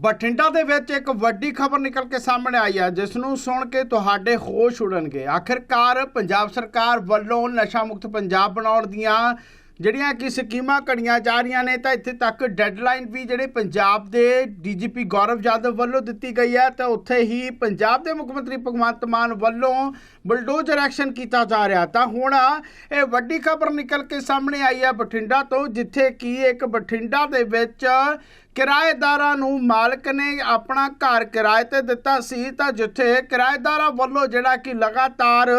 ਬਠਿੰਡਾ ਦੇ ਵਿੱਚ ਇੱਕ ਵੱਡੀ ਖਬਰ ਨਿਕਲ ਕੇ ਸਾਹਮਣੇ ਆਈ ਹੈ ਜਿਸ ਨੂੰ ਸੁਣ ਕੇ ਤੁਹਾਡੇ ਹੋਸ਼ ਉਡਣਗੇ। ਆਖਿਰਕਾਰ ਪੰਜਾਬ ਸਰਕਾਰ ਵੱਲੋਂ ਨਸ਼ਾ ਮੁਕਤ ਪੰਜਾਬ ਬਣਾਉਣ ਦੀਆਂ ਜਿਹੜੀਆਂ ਕਿ ਸਕੀਮਾਂ ਘੜੀਆਂ ਜਾ ਰਹੀਆਂ ਨੇ, ਤਾਂ ਇੱਥੇ ਤੱਕ ਡੈਡਲਾਈਨ ਵੀ ਜਿਹੜੇ ਪੰਜਾਬ ਦੇ ਡੀਜੀਪੀ ਗੌਰਵ ਯਾਦਵ ਵੱਲੋਂ ਦਿੱਤੀ ਗਈ ਹੈ, ਤਾਂ ਉੱਥੇ ਹੀ ਪੰਜਾਬ ਦੇ ਮੁੱਖ ਮੰਤਰੀ ਭਗਵੰਤ ਮਾਨ ਵੱਲੋਂ ਬਲਡੋਜ਼ਰ ਐਕਸ਼ਨ ਕੀਤਾ ਜਾ ਰਿਹਾ। ਤਾਂ ਹੁਣ ਇਹ ਵੱਡੀ ਖਬਰ ਨਿਕਲ ਕੇ ਸਾਹਮਣੇ ਆਈ ਹੈ ਬਠਿੰਡਾ ਤੋਂ, ਜਿੱਥੇ ਕਿ ਇੱਕ ਬਠਿੰਡਾ ਦੇ ਵਿੱਚ ਕਿਰਾਏਦਾਰਾਂ ਨੂੰ ਮਾਲਕ ਨੇ ਆਪਣਾ ਘਰ ਕਿਰਾਏ ਤੇ ਦਿੱਤਾ ਸੀ, ਤਾਂ ਜਿੱਥੇ ਕਿਰਾਏਦਾਰਾਂ ਵੱਲੋਂ ਜਿਹੜਾ ਕਿ ਲਗਾਤਾਰ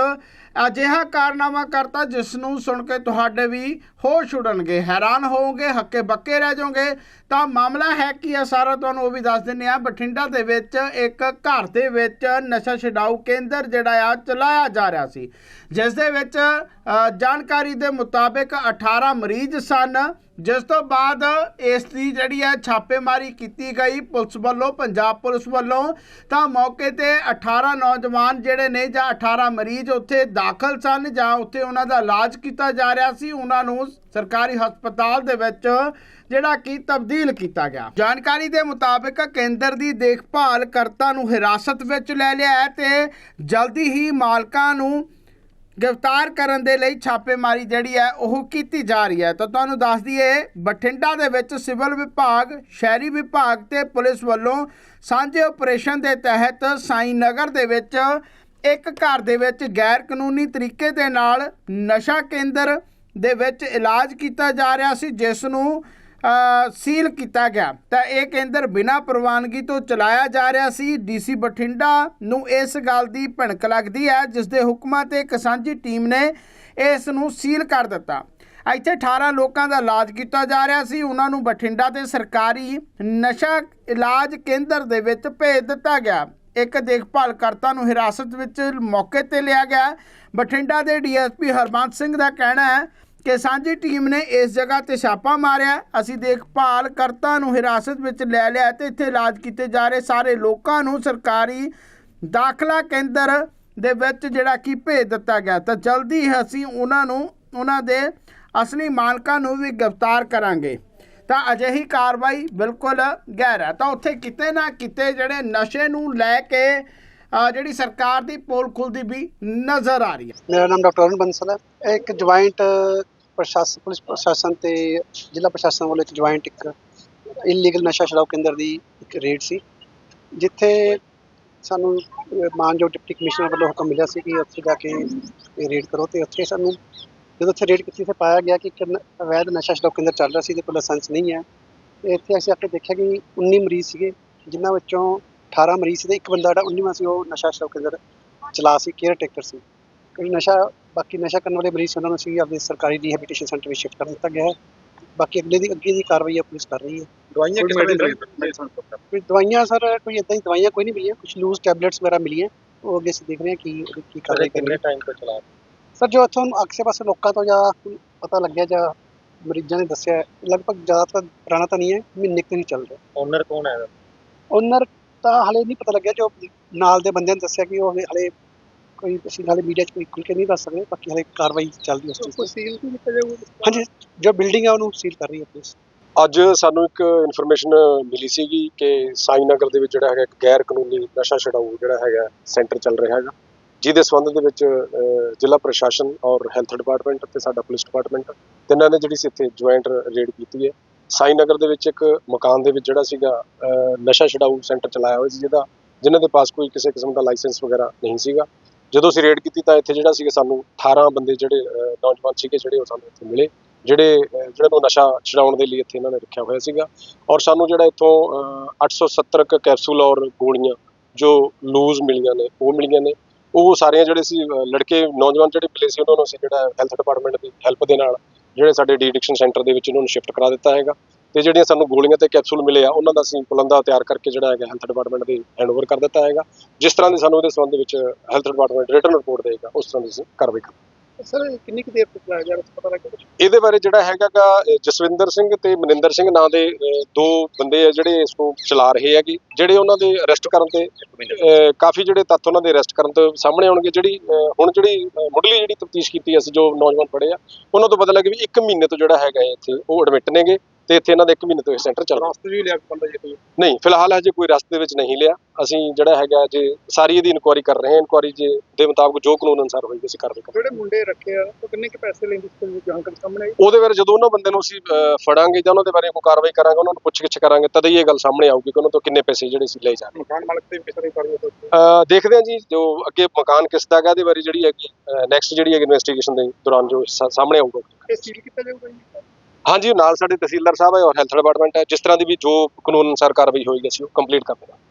ਅਜਿਹਾ ਕਾਰਨਾਮਾ ਕਰਤਾ, ਜਿਸ ਨੂੰ ਸੁਣ ਕੇ ਤੁਹਾਡੇ ਵੀ ਹੋਸ਼ ਉਡਣਗੇ, ਹੈਰਾਨ ਹੋਵੋਗੇ, ਹੱਕੇ ਬੱਕੇ ਰਹਿ ਜਾਓਗੇ। ਤਾਂ ਮਾਮਲਾ ਹੈ ਕਿ ਇਹ ਸਾਰਾ, ਤੁਹਾਨੂੰ ਉਹ ਵੀ ਦੱਸ ਦਿੰਨੇ ਆ ਬਠਿੰਡਾ ਦੇ ਵਿੱਚ ਇੱਕ ਘਰ ਦੇ ਵਿੱਚ ਨਸ਼ਾ ਛਡਾਊ ਕੇਂਦਰ ਜਿਹੜਾ ਆ ਚਲਾਇਆ ਜਾ ਰਿਹਾ ਸੀ। ਜਿਸ ਦੇ ਵਿੱਚ ਜਾਣਕਾਰੀ ਦੇ ਮੁਤਾਬਕ 18 ਮਰੀਜ਼ ਸਨ। ਜਿਸ ਤੋਂ ਬਾਅਦ ਇਸ ਦੀ ਜਿਹੜੀ ਹੈ ਛਾਪੇਮਾਰੀ ਕੀਤੀ ਗਈ ਪੁਲਿਸ ਵੱਲੋਂ, ਪੰਜਾਬ ਪੁਲਿਸ ਵੱਲੋਂ। ਤਾਂ ਮੌਕੇ ਤੇ 18 ਨੌਜਵਾਨ ਜਿਹੜੇ ਨੇ ਜਾਂ 18 ਮਰੀਜ਼ ਉੱਥੇ ਦਾਖਲ ਸਨ ਜਾਂ ਉੱਥੇ ਉਹਨਾਂ ਦਾ ਇਲਾਜ ਕੀਤਾ ਜਾ ਰਿਹਾ ਸੀ, ਉਹਨਾਂ ਨੂੰ ਸਰਕਾਰੀ ਹਸਪਤਾਲ ਦੇ ਵਿੱਚ ਜਿਹੜਾ ਕਿ ਤਬਦੀਲ ਕੀਤਾ ਗਿਆ। ਜਾਣਕਾਰੀ ਦੇ ਮੁਤਾਬਕ ਕੇਂਦਰ ਦੀ ਦੇਖਭਾਲ ਕਰਤਾ ਨੂੰ ਹਿਰਾਸਤ ਵਿੱਚ ਲੈ ਲਿਆ ਹੈ ਤੇ ਜਲਦੀ ਹੀ ਮਾਲਕਾਂ ਨੂੰ ਗ੍ਰਿਫਤਾਰ ਕਰਨ ਦੇ ਲਈ ਛਾਪੇਮਾਰੀ ਜਿਹੜੀ ਹੈ, ਉਹ ਕੀਤੀ ਜਾ ਰਹੀ ਹੈ। ਤਾਂ ਤੁਹਾਨੂੰ ਦੱਸ ਦਈਏ, ਬਠਿੰਡਾ ਦੇ ਵਿੱਚ ਸਿਵਲ ਵਿਭਾਗ, ਸ਼ਹਿਰੀ ਵਿਭਾਗ ਤੇ ਪੁਲਿਸ ਵੱਲੋਂ ਸਾਂਝੇ ਆਪਰੇਸ਼ਨ ਦੇ ਤਹਿਤ ਸਾਈ ਨਗਰ ਦੇ ਵਿੱਚ ਇੱਕ ਘਰ ਦੇ ਵਿੱਚ ਗੈਰ ਕਾਨੂੰਨੀ ਤਰੀਕੇ ਦੇ ਨਾਲ ਨਸ਼ਾ ਕੇਂਦਰ ਦੇ ਵਿੱਚ ਇਲਾਜ ਕੀਤਾ ਜਾ ਰਿਹਾ ਸੀ, ਜਿਸ ਨੂੰ ਸੀਲ ਕੀਤਾ ਗਿਆ। ਤਾਂ ਇਹ ਕੇਂਦਰ ਬਿਨਾਂ ਪ੍ਰਵਾਨਗੀ ਤੋਂ ਚਲਾਇਆ ਜਾ ਰਿਹਾ ਸੀ। ਡੀਸੀ ਬਠਿੰਡਾ ਨੂੰ ਇਸ ਗੱਲ ਦੀ ਭਿਣਕ ਲੱਗਦੀ ਹੈ ਜਿਸ ਦੇ ਹੁਕਮਾਂ ਤੇ ਇੱਕ ਸਾਂਝੀ ਟੀਮ ਨੇ ਇਸ ਨੂੰ ਸੀਲ ਕਰ ਦਿੱਤਾ। ਇੱਥੇ 18 ਲੋਕਾਂ ਦਾ ਇਲਾਜ ਕੀਤਾ ਜਾ ਰਿਹਾ ਸੀ। ਉਹਨਾਂ ਨੂੰ ਬਠਿੰਡਾ ਦੇ ਸਰਕਾਰੀ ਨਸ਼ਾ ਇਲਾਜ ਕੇਂਦਰ ਦੇ ਵਿੱਚ ਭੇਜ ਦਿੱਤਾ ਗਿਆ। ਇੱਕ ਦੇਖਭਾਲ ਕਰਤਾ ਨੂੰ ਹਿਰਾਸਤ ਵਿੱਚ ਮੌਕੇ ਤੇ ਲਿਆ ਗਿਆ। ਬਠਿੰਡਾ ਦੇ ਡੀਐਸਪੀ ਹਰਬੰਸ ਸਿੰਘ ਦਾ ਕਹਿਣਾ ਹੈ ਕਿ ਸਾਂਝੀ ਟੀਮ ਨੇ ਇਸ ਜਗ੍ਹਾ ਤੇ ਛਾਪਾ ਮਾਰਿਆ। ਅਸੀਂ ਦੇਖਭਾਲ ਕਰਤਾ ਨੂੰ ਹਿਰਾਸਤ ਵਿੱਚ ਲੈ ਲਿਆ ਤੇ ਇੱਥੇ ਇਲਾਜ ਕੀਤੇ ਜਾ ਰਹੇ ਸਾਰੇ ਲੋਕਾਂ ਨੂੰ ਸਰਕਾਰੀ ਦਾਖਲਾ ਕੇਂਦਰ ਦੇ ਵਿੱਚ ਜਿਹੜਾ ਕਿ ਭੇਜ ਦਿੱਤਾ ਗਿਆ। ਤਾਂ ਜਲਦੀ ਹੀ ਅਸੀਂ ਉਹਨਾਂ ਨੂੰ, ਉਹਨਾਂ ਦੇ ਅਸਲੀ ਮਾਲਕਾਂ ਨੂੰ ਵੀ ਗ੍ਰਿਫਤਾਰ ਕਰਾਂਗੇ। ਤਾਂ ਅਜਿਹੀ ਕਾਰਵਾਈ ਬਿਲਕੁਲ ਗੈਰ ਹੈ। ਤਾਂ ਉੱਥੇ ਕਿਤੇ ਨਾ ਕਿਤੇ ਜਿਹੜੇ ਨਸ਼ੇ ਨੂੰ ਲੈ ਕੇ ਜਿਹੜੀ ਸਰਕਾਰ ਦੀ ਪੋਲ ਖੁੱਲਦੀ ਵੀ ਨਜ਼ਰ ਆ ਰਹੀ ਹੈ। ਮੇਰਾ ਨਾਮ ਡਾਕਟਰ ਅਰੁਣ ਬੰਸਲ ਹੈ। ਇੱਕ ਜੁਆਇੰਟ ਪ੍ਰਸ਼ਾਸਨ, ਪੁਲਿਸ ਪ੍ਰਸ਼ਾਸਨ ਤੇ ਜ਼ਿਲ੍ਹਾ ਪ੍ਰਸ਼ਾਸਨ ਵੱਲੋਂ ਇੱਕ ਜੁਆਇੰਟ ਇੱਕ ਇਲੀਗਲ ਨਸ਼ਾ ਛਡਾਊ ਕੇਂਦਰ ਦੀ ਇੱਕ ਰੇਡ ਸੀ, ਜਿੱਥੇ ਸਾਨੂੰ ਮਾਨਯੋਗ ਡਿਪਟੀ ਕਮਿਸ਼ਨਰ ਵੱਲੋਂ ਹੁਕਮ ਮਿਲਿਆ ਸੀ ਕਿ ਉੱਥੇ ਜਾ ਕੇ ਇਹ ਰੇਡ ਕਰੋ ਤੇ ਉੱਥੇ ਸਾਨੂੰ, ਜਦੋਂ ਉੱਥੇ ਰੇਡ ਕੀਤੀ ਤੇ ਪਾਇਆ ਗਿਆ ਕਿ ਇੱਕ ਅਵੈਧ ਨਸ਼ਾ ਛਡਾਊ ਕੇਂਦਰ ਚੱਲ ਰਿਹਾ ਸੀ ਤੇ ਕੋਈ ਲਾਇਸੈਂਸ ਨਹੀਂ ਹੈ, ਤੇ ਇੱਥੇ ਅਸੀਂ ਆ ਕੇ ਦੇਖਿਆ ਕਿ 19 ਮਰੀਜ਼ ਸੀਗੇ, ਜਿਨ੍ਹਾਂ ਵਿੱਚੋਂ 18 ਮਰੀਜ਼ ਸੀ ਤੇ ਇੱਕ ਬੰਦਾ ਜਿਹੜਾ 19ਵਾਂ ਸੀ ਉਹ ਨਸ਼ਾ ਛਡਾਊ ਕੇਂਦਰ ਚਲਾ ਸੀ ਕੇਅਰ ਟੇਕਰ ਸੀ। ਕੋਈ ਨਸ਼ਾ ਬਾਕੀ ਨਸ਼ਾ ਕਰਨ ਵਾਲੇ ਮਰੀਜ਼ ਉਹਨਾਂ ਨੂੰ ਅਸੀਂ ਆਪਦੇ ਸਰਕਾਰੀ ਰੀਹੈਬਿਲਿਟੇਸ਼ਨ ਸੈਂਟਰ ਵਿੱਚ ਸ਼ਿਫਟ ਕਰ ਦਿੱਤਾ ਗਿਆ ਹੈ। ਬਾਕੀ ਅਗਲੇ ਦੀ ਅੱਗੇ ਦੀ ਕਾਰਵਾਈ ਹੈ ਪੁਲਿਸ ਕਰ ਰਹੀ ਹੈ। ਦਵਾਈਆਂ ਕਿਵੇਂ medicine- ਮਿਲੀਆਂ? ਕੋਈ ਦਵਾਈਆਂ ਸਰ ਕੋਈ ਇਦਾਂ ਹੀ ਦਵਾਈਆਂ ਕੋਈ ਨਹੀਂ ਮਿਲੀਆਂ। ਕੁਝ ਲੂਜ਼ ਟੈਬਲੇਟਸ ਵਗੈਰਾ ਮਿਲੀਆਂ। ਉਹ ਅੱਗੇ ਅਸੀਂ ਦੇਖ ਰਹੇ ਹਾਂ ਕੀ ਕੀ ਕਾਰਵਾਈ ਕਰਨੀ ਕਿੰਨੇ ਟਾਈਮ ਤੋਂ ਚਲਾ ਸਰ ਜੋ ਇੱਥੋਂ ਆਸੇ ਪਾਸੇ ਲੋਕਾਂ ਤੋਂ ਜਾਂ ਪਤਾ ਲੱਗਿਆ ਜਾਂ ਮਰੀਜ਼ਾਂ ਨੇ ਦੱਸਿਆ ਲਗਭਗ ਜ਼ਿਆਦਾਤਰ ਪੁਰਾਣਾ ਤਾਂ ਨਹੀਂ ਹੈ ਮਹੀਨੇ ਕੁ ਤੋਂ ਹੀ ਚੱਲ ਰਿਹਾ। ਓਨਰ ਕੌਣ ਹੈ? ਓਨਰ ਤਾਂ ਹਲੇ ਨਹੀਂ ਪਤਾ ਲੱਗਿਆ ਜੋ ਨਾਲ ਦੇ ਬੰਦਿਆਂ ਨੇ ਦੱਸਿਆ ਕਿ ਉਹ ਹਲੇ ਕੋਈ ਅਸੀਂ ਨਾਲੇ ਮੀਡੀਆ 'ਚ ਕੋਈ ਖੁੱਲ ਕੇ ਨਹੀਂ ਦੱਸ ਸਕਦੇ ਬਾਕੀ ਹਲੇ ਕਾਰਵਾਈ ਚੱਲਦੀ ਉਸ ਚੀਜ਼ ਤੇ। ਸੀਲ ਵੀ ਕੀਤਾ ਜਾਊਗਾ ਹਾਂਜੀ ਜੋ ਬਿਲਡਿੰਗ ਹੈ ਉਹਨੂੰ ਸੀਲ ਕਰ ਰਹੀ ਹੈ ਪੁਲਿਸ ਅੱਜ ਸਾਨੂੰ ਇੱਕ ਇਨਫੋਰਮੇਸ਼ਨ ਮਿਲੀ ਸੀਗੀ ਕਿ ਸਾਈ ਨਗਰ ਦੇ ਵਿੱਚ ਜਿਹੜਾ ਹੈਗਾ ਇੱਕ ਗੈਰ ਕਾਨੂੰਨੀ ਨਸ਼ਾ ਛਡਾਊ ਜਿਹੜਾ ਹੈਗਾ ਸੈਂਟਰ ਚੱਲ ਰਿਹਾ ਹੈਗਾ। ਜਿਹਦੇ ਸੰਬੰਧ ਦੇ ਵਿੱਚ ਜ਼ਿਲ੍ਹਾ ਪ੍ਰਸ਼ਾਸਨ ਔਰ ਹੈਲਥ ਡਿਪਾਰਟਮੈਂਟ ਤੇ ਸਾਡਾ ਪੁਲਿਸ ਡਿਪਾਰਟਮੈਂਟ ਤਿੰਨਾਂ ਨੇ ਜਿਹੜੀ ਸੀ ਇੱਥੇ ਜੁਆਇੰਟ ਰੇਡ ਕੀਤੀ ਹੈ। ਸਾਈ ਨਗਰ ਦੇ ਵਿੱਚ ਇੱਕ ਮਕਾਨ ਦੇ ਵਿੱਚ ਜਿਹੜਾ ਸੀਗਾ ਨਸ਼ਾ ਛਡਾਊ ਸੈਂਟਰ ਚਲਾਇਆ ਹੋਇਆ ਸੀ ਜਿਹਦਾ ਜਿਨ੍ਹਾਂ ਦੇ ਪਾਸ ਕੋਈ ਕਿਸੇ ਕਿਸਮ ਦਾ ਲਾਇਸੈਂਸ ਵਗੈਰਾ ਨਹੀਂ ਸੀਗਾ। ਜਦੋਂ ਅਸੀਂ ਰੇਡ ਕੀਤੀ ਤਾਂ ਇੱਥੇ ਜਿਹੜਾ ਸੀਗਾ ਸਾਨੂੰ 18 ਬੰਦੇ ਜਿਹੜੇ ਨੌਜਵਾਨ ਸੀਗੇ ਜਿਹੜੇ ਉਹ ਸਾਨੂੰ ਇੱਥੇ ਮਿਲੇ ਜਿਹੜੇ ਅਹ, ਜਿਹੜੇ ਨੂੰ ਨਸ਼ਾ ਛਡਾਉਣ ਦੇ ਲਈ ਇੱਥੇ ਇਹਨਾਂ ਨੇ ਰੱਖਿਆ ਹੋਇਆ ਸੀਗਾ। ਔਰ ਸਾਨੂੰ ਜਿਹੜਾ ਇੱਥੋਂ ਅਹ, 870 ਕੁ ਕੈਪਸੂਲ ਔਰ ਗੋਲੀਆਂ ਜੋ ਲੂਜ਼ ਮਿਲੀਆਂ ਨੇ ਉਹ ਮਿਲੀਆਂ ਨੇ। ਉਹ ਸਾਰੀਆਂ ਜਿਹੜੇ ਸੀ ਲੜਕੇ ਨੌਜਵਾਨ ਜਿਹੜੇ ਮਿਲੇ ਸੀ ਉਹਨਾਂ ਨੂੰ ਅਸੀਂ ਜਿਹੜਾ ਹੈਲਥ ਡਿਪਾਰਟਮੈਂਟ ਦੀ ਹੈਲਪ ਦੇ ਨਾਲ ਜਿਹੜੇ ਸਾਡੇ ਡੀ ਐਡਿਕਸ਼ਨ ਸੈਂਟਰ ਦੇ ਵਿੱਚ ਉਹਨਾਂ ਨੂੰ ਸ਼ਿਫਟ ਕਰਾ ਦਿੱਤਾ ਹੈਗਾ। ਤੇ ਜਿਹੜੀਆਂ ਸਾਨੂੰ ਗੋਲੀਆਂ ਤੇ ਕੈਪਸੂਲ ਮਿਲੇ ਆ ਉਹਨਾਂ ਦਾ ਅਸੀਂ ਪੁਲੰਦਾ ਤਿਆਰ ਕਰਕੇ ਜਿਹੜਾ ਹੈਗਾ ਹੈਲਥ ਡਿਪਾਰਟਮੈਂਟ ਦੇ ਹੈਂਡਓਵਰ ਕਰ ਦਿੱਤਾ ਹੈਗਾ। ਜਿਸ ਤਰ੍ਹਾਂ ਦੀ ਸਾਨੂੰ ਉਹਦੇ ਸੰਬੰਧ ਵਿੱਚ ਹੈਲਥ ਡਿਪਾਰਟਮੈਂਟ ਰਿਟਰਨ ਰਿਪੋਰਟ ਦੇਗਾ ਉਸ ਤਰ੍ਹਾਂ ਦੀ ਅਸੀਂ ਕਾਰਵਾਈ ਕਰਾਂਗੇ ਸਰ ਕਿੰਨੀ ਕੁ ਦੇਰ ਤੱਕ ਚਲਾਇਆ ਜਾ ਰਿਹਾ ਪਤਾ ਲੱਗਿਆ? ਇਹਦੇ ਬਾਰੇ ਜਿਹੜਾ ਹੈਗਾਗਾ ਜਸਵਿੰਦਰ ਸਿੰਘ ਤੇ ਮਨਿੰਦਰ ਸਿੰਘ ਨਾਂ ਦੇ ਦੋ ਬੰਦੇ ਆ ਜਿਹੜੇ ਇਸ ਨੂੰ ਚਲਾ ਰਹੇ ਹੈਗੇ। ਜਿਹੜੇ ਉਹਨਾਂ ਦੇ ਅਰੈਸਟ ਕਰਨ ਤੇ ਕਾਫੀ ਜਿਹੜੇ ਤੱਥ ਉਹਨਾਂ ਦੇ ਅਰੈਸਟ ਕਰਨ ਤੋਂ ਸਾਹਮਣੇ ਆਉਣਗੇ। ਜਿਹੜੀ ਹੁਣ ਜਿਹੜੀ ਮੁੱਢਲੀ ਜਿਹੜੀ ਤਫਤੀਸ਼ ਕੀਤੀ ਅਸੀਂ ਜੋ ਨੌਜਵਾਨ ਫੜੇ ਆ ਉਹਨਾਂ ਤੋਂ ਪਤਾ ਲੱਗੇ ਵੀ 1 ਮਹੀਨੇ ਤੋਂ ਜਿਹੜਾ ਹੈਗਾ ਇੱਥੇ ਉਹ ਐਡਮਿਟ ਨੇਗੇ। ਤੇ ਇੱਥੇ ਇਹਨਾਂ ਦਾ 1 ਮਹੀਨੇ ਤੋਂ ਇਹ ਸੈਂਟਰ ਚੱਲ ਰਿਹਾ ਰਸਤੇ ਵੀ ਲਿਆ ਬੰਦਾ ਜੇ ਕੋਈ? ਨਹੀਂ ਫਿਲਹਾਲ ਹਜੇ ਕੋਈ ਰਸਤੇ ਦੇ ਵਿੱਚ ਨਹੀਂ ਲਿਆ। ਅਸੀਂ ਜਿਹੜਾ ਹੈਗਾ ਜੇ ਸਾਰੀ ਇਹਦੀ ਇਨਕੁਆਰੀ ਕਰ ਰਹੇ ਹਾਂ। ਇਨਕੁਆਰੀ ਜੇ ਦੇ ਮੁਤਾਬਕ ਜੋ ਕਾਨੂੰਨ ਅਨੁਸਾਰ ਹੋਏਗੀ ਅਸੀਂ ਕਾਰਵਾਈ ਕਰਾਂਗੇ ਜਿਹੜੇ ਮੁੰਡੇ ਰੱਖੇ ਆ? ਉਹ ਕਿੰਨੇ ਕੁ ਪੈਸੇ ਲੈਂਦੇ ਇਸ ਤੋਂ ਜਾਣਕਾਰੀ ਸਾਹਮਣੇ ਆਈ? ਉਹਦੇ ਬਾਰੇ ਜਦੋਂ ਉਹਨਾਂ ਬੰਦੇ ਨੂੰ ਅਸੀਂ ਫੜਾਂਗੇ ਜਾਂ ਉਹਨਾਂ ਦੇ ਬਾਰੇ ਕੋਈ ਕਾਰਵਾਈ ਕਰਾਂਗੇ ਉਹਨਾਂ ਨੂੰ ਪੁੱਛ ਗਿੱਛ ਕਰਾਂਗੇ ਤਦ ਹੀ ਇਹ ਗੱਲ ਸਾਹਮਣੇ ਆਊਗੀ ਕਿ ਉਹਨਾਂ ਤੋਂ ਕਿੰਨੇ ਪੈਸੇ ਜਿਹੜੇ ਸੀ ਲਏ ਜਾ ਰਹੇ ਮਕਾਨ ਮਾਲਕ ਤੇ ਵੀ ਕਿਸੇ ਨੇ ਕਰ ਰਿਹਾ ਅਹ, ਦੇਖਦੇ ਹਾਂ ਜੀ ਜੋ ਅੱਗੇ ਮਕਾਨ ਕਿਸ ਦਾ ਹੈਗਾ ਇਹਦੇ ਬਾਰੇ ਜਿਹੜੀ ਹੈਗੀ ਨੈਕਸਟ ਜਿਹੜੀ ਹੈ ਇਨਵੈਸਟੀਗੇਸ਼ਨ ਦੇ ਦੌਰਾਨ ਜੋ ਸਾਹਮਣੇ ਆਊਗਾ। ਇਹ ਸੀਲ ਕੀਤਾ ਜਾਊਗਾ ਜੀ? ਹਾਂਜੀ ਨਾਲ ਸਾਡੇ ਤਹਿਸੀਲਦਾਰ ਸਾਹਿਬ ਹੈ ਔਰ ਹੈਲਥ ਡਿਪਾਰਟਮੈਂਟ ਹੈ। ਜਿਸ ਤਰ੍ਹਾਂ ਦੀ ਵੀ ਜੋ ਕਾਨੂੰਨ ਅਨੁਸਾਰ ਕਾਰਵਾਈ ਹੋਏਗੀ ਅਸੀਂ ਉਹ ਕੰਪਲੀਟ ਕਰ ਦੇਵਾਂਗੇ